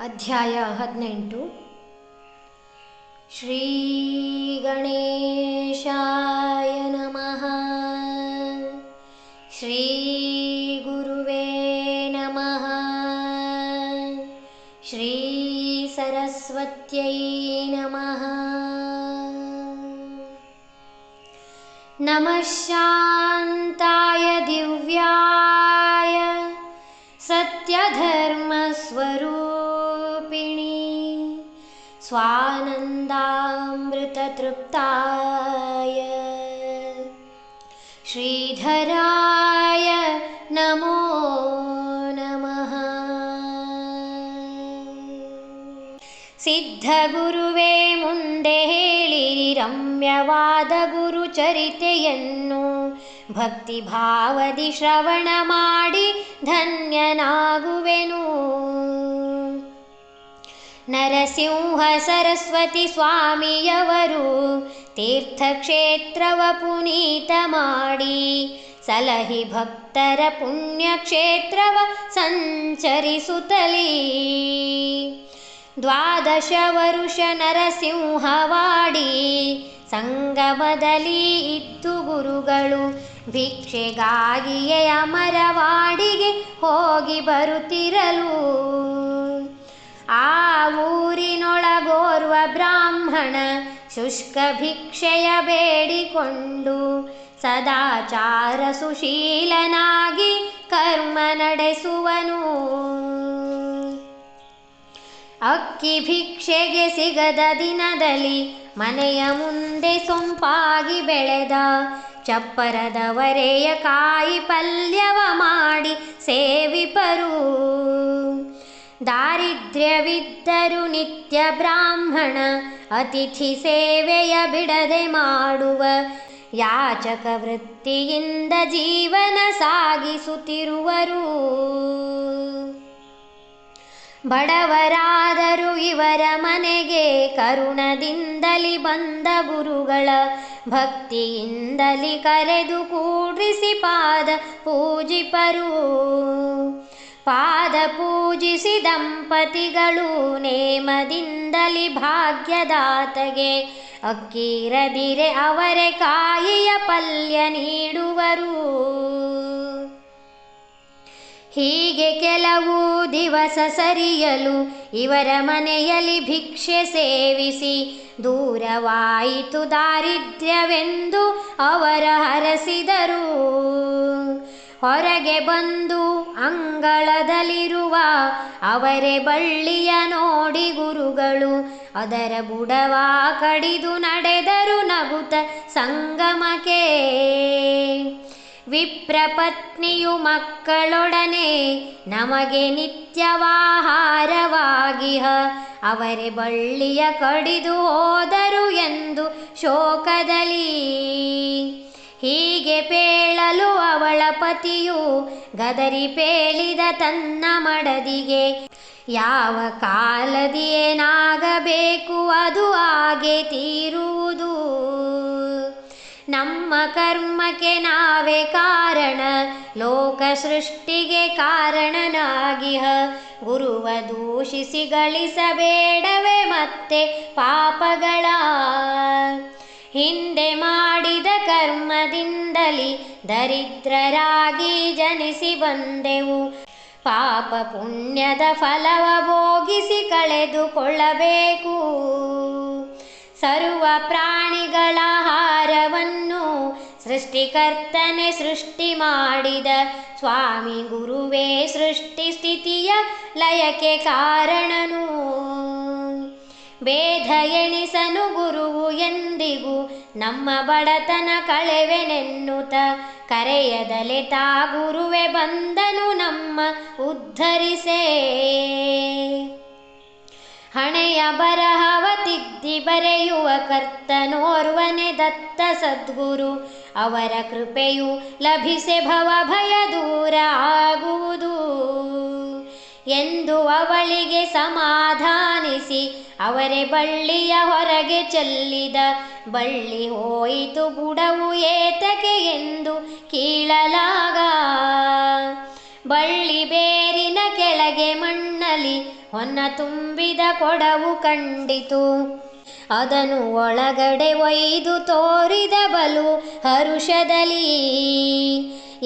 ಅಧ್ಯಾಯ ಹದಿನೆಂಟು ಶ್ರೀ ಗಣೇಶಾಯ ನಮಃ ಶ್ರೀ ಗುರುವೇ ನಮಃ ಶ್ರೀ ಸರಸ್ವತ್ಯೈ ನಮಃ ನಮಃ ಶಾಂತಾಯ ದಿವ್ಯಾಯ सत्यधर्मस्वरूपिणी स्वानन्दामृततृप्ताय श्रीधराय नमो नमः ಸಿದ್ಧಗುರುವೇ ಮುಂದೆ ಹೇಳಿರಿ ರಮ್ಯವಾದ ಗುರುಚರಿತೆಯನ್ನು ಭಕ್ತಿ ಭಾವದಿ ಶ್ರವಣ ಮಾಡಿ ಧನ್ಯನಾಗುವೆನು ನರಸಿಂಹ ಸರಸ್ವತಿ ಸ್ವಾಮಿಯವರು ತೀರ್ಥಕ್ಷೇತ್ರವ ಪುನೀತ ಮಾಡಿ ಸಲಹಿ ಭಕ್ತರ ಪುಣ್ಯಕ್ಷೇತ್ರವ ಸಂಚರಿಸುತ್ತಲೀ. ದ್ವಾದಶ ವರುಷ ನರಸಿಂಹವಾಡಿ ಸಂಗಮದಲ್ಲಿ ಇತ್ತು ಗುರುಗಳು. ಭಿಕ್ಷೆಗಾಗಿಯೇ ಅಮರವಾಡಿಗೆ ಹೋಗಿ ಬರುತ್ತಿರಲು. ಆ ಊರಿನೊಳಗೋರ್ವ ಬ್ರಾಹ್ಮಣ ಶುಷ್ಕ ಭಿಕ್ಷೆಯ ಬೇಡಿಕೊಂಡು ಸದಾಚಾರ ಸುಶೀಲನಾಗಿ ಕರ್ಮ ನಡೆಸುವನು. ಅಕ್ಕಿ ಭಿಕ್ಷೆಗೆ ಸಿಗದ ದಿನದಲ್ಲಿ ಮನೆಯ ಮುಂದೆ ಸೊಂಪಾಗಿ ಬೆಳೆದ ಚಪ್ಪರದವರೆಯ ಕಾಯಿ ಪಲ್ಯವ ಮಾಡಿ ಸೇವಿಪರು. ದಾರಿದ್ರ್ಯವಿದ್ದರು ನಿತ್ಯ ಬ್ರಾಹ್ಮಣ ಅತಿಥಿ ಸೇವೆಯ ಬಿಡದೆ ಮಾಡುವ ಯಾಚಕ ವೃತ್ತಿಯಿಂದ ಜೀವನ ಸಾಗಿಸುತ್ತಿರುವರು. ಬಡವರಾದರು ಇವರ ಮನೆಗೆ ಕರುಣದಿಂದಲಿ ಬಂದ ಗುರುಗಳ ಭಕ್ತಿಯಿಂದಲಿ ಕರೆದು ಕೂಡಿಸಿ ಪಾದ ಪೂಜಿಪರು. ಪಾದ ಪೂಜಿಸಿ ದಂಪತಿಗಳು ನೇಮದಿಂದಲಿ ಭಾಗ್ಯದಾತಗೆ. ಅಕ್ಕಿರದಿರೆ ಅವರೆ ಕಾಯಿಯ ಪಲ್ಯ ನೀಡುವರು. ಹೀಗೆ ಕೆಲವು ದಿವಸ ಸರಿಯಲು ಇವರ ಮನೆಯಲ್ಲಿ ಭಿಕ್ಷೆ ಸೇವಿಸಿ, ದೂರವಾಯಿತು ದಾರಿದ್ರ್ಯವೆಂದು ಅವರ ಹರಸಿದರು. ಹೊರಗೆ ಬಂದು ಅಂಗಳದಲ್ಲಿರುವ ಅವರೇ ಬಳ್ಳಿಯ ನೋಡಿ ಗುರುಗಳು, ಅದರ ಬುಡವ ಕಡಿದು ನಡೆದರು ನಗುತ ಸಂಗಮಕ್ಕೆ. ವಿಪ್ರಪತ್ನಿಯು ಮಕ್ಕಳೊಡನೆ ನಮಗೆ ನಿತ್ಯವಾಹಾರವಾಗಿಹ, ಅವರೇ ಬಳ್ಳಿಯ ಕಡಿದು ಹೋದರು ಎಂದು ಶೋಕದಲ್ಲಿ. ಹೀಗೆ ಪೇಳಲು ಅವಳ ಪತಿಯು ಗದರಿ ಪೇಳಿದ ತನ್ನ ಮಡದಿಗೆ, ಯಾವ ಕಾಲದಿಯೇನಾಗಬೇಕು ಅದು ಹಾಗೆ ತೀರುವುದು. ನಮ್ಮ ಕರ್ಮಕ್ಕೆ ನಾವೇ ಕಾರಣ, ಲೋಕ ಸೃಷ್ಟಿಗೆ ಕಾರಣನಾಗಿಹ. ಗುರುವ ದೂಷಿಸಿ ಗಳಿಸಬೇಡವೇ ಮತ್ತೆ ಪಾಪಗಳ ಹಿಂದೆ ಮಾಡಿದ ಕರ್ಮದಿಂದಲಿ ದರಿದ್ರರಾಗಿ ಜನಿಸಿ ಬಂದೆವು. ಪಾಪ ಪುಣ್ಯದ ಫಲವ ಭೋಗಿಸಿ ಕಳೆದುಕೊಳ್ಳಬೇಕು. ಸರ್ವ ಪ್ರಾಣಿಗಳ ಹಾರವನ್ನು ಸೃಷ್ಟಿಕರ್ತನೆ ಸೃಷ್ಟಿ ಮಾಡಿದ ಸ್ವಾಮಿ ಗುರುವೇ, ಸೃಷ್ಟಿ ಸ್ಥಿತಿಯ ಲಯಕ್ಕೆ ಕಾರಣನು. ಭೇದ ಎಣಿಸನು ಗುರುವು ಎಂದಿಗೂ, ನಮ್ಮ ಬಡತನ ಕಳೆವೆನೆನ್ನುತ ಕರೆಯದಲೆ ತಾ ಗುರುವೆ ಬಂದನು ನಮ್ಮ ಉದ್ಧರಿಸೇ. ಹಣೆಯ ಬರಹವ ತಿದ್ದಿ ಬರೆಯುವ ಕರ್ತನೋರ್ವನೆ ದತ್ತ ಸದ್ಗುರು, ಅವರ ಕೃಪೆಯು ಲಭಿಸೆ ಭವ ಭಯ ದೂರ ಆಗುವುದು. ಎಂದು ಅವಳಿಗೆ ಸಮಾಧಾನಿಸಿ, ಅವರೇ ಬಳ್ಳಿಯ ಹೊರಗೆ ಚೆಲ್ಲಿದ. ಬಳ್ಳಿ ಹೋಯಿತು ಬುಡವು ಏತಕೆ ಎಂದು ಕೀಳಲಾಗ. ಬಳ್ಳಿ ಬೇರಿನ ಕೆಳಗೆ ಮಣ್ಣಲಿ, ಹೊನ್ನ ತುಂಬಿದ ಕೊಡವು ಕಂಡಿತು. ಅದನ್ನು ಒಳಗಡೆ ಒಯ್ದು ತೋರಿದ ಬಲು ಹರುಷದಲ್ಲಿ.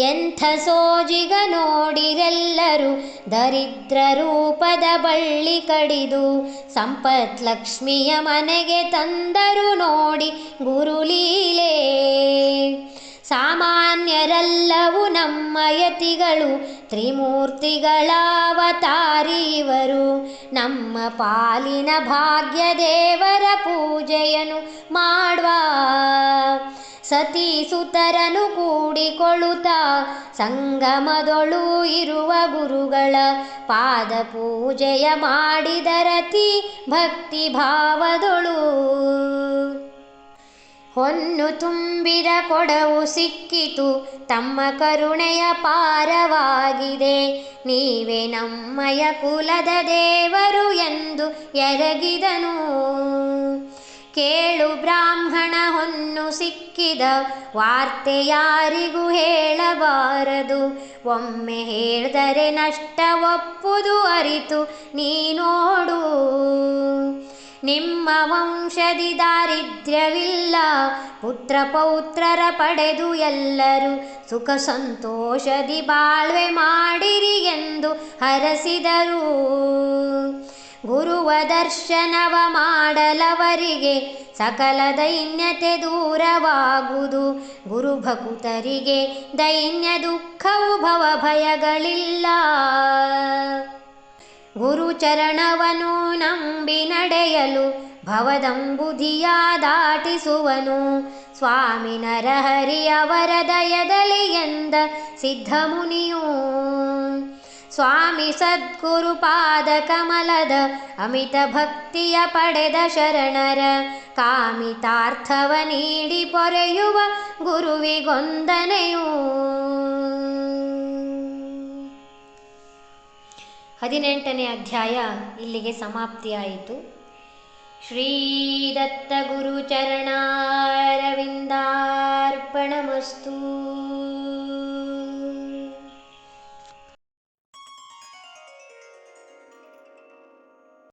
ಎಂಥ ಸೋಜಿಗ ನೋಡಿರೆಲ್ಲರೂ ದರಿದ್ರ ರೂಪದ ಬಳ್ಳಿ ಕಡಿದು ಸಂಪತ್ ಲಕ್ಷ್ಮಿಯ ಮನೆಗೆ ತಂದರು ನೋಡಿ ಗುರುಲೀಲೆ ಸಾಮಾನ್ಯರಲ್ಲವು ನಮ್ಮ ಯತಿಗಳು ತ್ರಿಮೂರ್ತಿಗಳಾವತಾರಿವರು ನಮ್ಮ ಪಾಲಿನ ಭಾಗ್ಯ ದೇವರ ಪೂಜೆಯನ್ನು ಮಾಡುವ ಸತಿ ಸುತರನು ಕೂಡಿಕೊಳ್ಳುತ್ತ ಸಂಗಮದೊಳು ಇರುವ ಗುರುಗಳ ಪಾದ ಪೂಜೆಯ ಮಾಡಿದರತಿ ಭಕ್ತಿ ಭಾವದೊಳು ಹೊನ್ನು ತುಂಬಿದ ಕೊಡವು ಸಿಕ್ಕಿತು, ತಮ್ಮ ಕರುಣೆಯ ಪಾರವಾಗಿದೆ. ನೀವೇ ನಮ್ಮಯ ಕುಲದ ದೇವರು ಎಂದು ಎರಗಿದನು. ಕೇಳು ಬ್ರಾಹ್ಮಣ ಹೊನ್ನು ಸಿಕ್ಕಿದ ವಾರ್ತೆ ಯಾರಿಗೂ ಹೇಳಬಾರದು. ಒಮ್ಮೆ ಹೇಳಿದರೆ ನಷ್ಟ ಒಪ್ಪುದು ಅರಿತು ನೀನೋಡು. ನಿಮ್ಮ ವಂಶದಿ ದಾರಿದ್ರ್ಯವಿಲ್ಲ, ಪುತ್ರ ಪೌತ್ರರ ಪಡೆದು ಎಲ್ಲರೂ ಸುಖ ಸಂತೋಷದಿ ಬಾಳ್ವೆ ಮಾಡಿರಿ ಎಂದು ಹರಸಿದರು. ಗುರುವ ದರ್ಶನವ ಮಾಡಲವರಿಗೆ ಸಕಲ ದೈನ್ಯತೆ ದೂರವಾಗುವುದು. ಗುರುಭಕುತರಿಗೆ ದೈನ್ಯ ದುಃಖವು ಭವ ಭಯಗಳಿಲ್ಲ ಗುರುಚರಣವನು ನಂಬಿ ನಡೆಯಲು ಭವದಂಬುಧಿಯ ದಾಟಿಸುವನು. ಸ್ವಾಮಿ ನರಹರಿ ಅವರ ದಯದಲ್ಲಿ ಎಂದ ಸಿದ್ಧಮುನಿಯು ಸ್ವಾಮಿ ಸದ್ಗುರು ಪಾದ ಕಮಲದ ಅಮಿತ ಭಕ್ತಿಯ ಪಡೆದ ಶರಣರ ಕಾಮಿತಾರ್ಥವ ನೀಡಿ ಪೊರೆಯುವ ಗುರುವಿಗೊಂದನೆಯೂ. ಹದಿನೆಂಟನೇ ಅಧ್ಯಾಯ ಇಲ್ಲಿಗೆ ಸಮಾಪ್ತಿಯಾಯಿತು. ಶ್ರೀ ದತ್ತ ಗುರು ಚರಣಾರವಿಂದಾರ್ಪಣಮಸ್ತು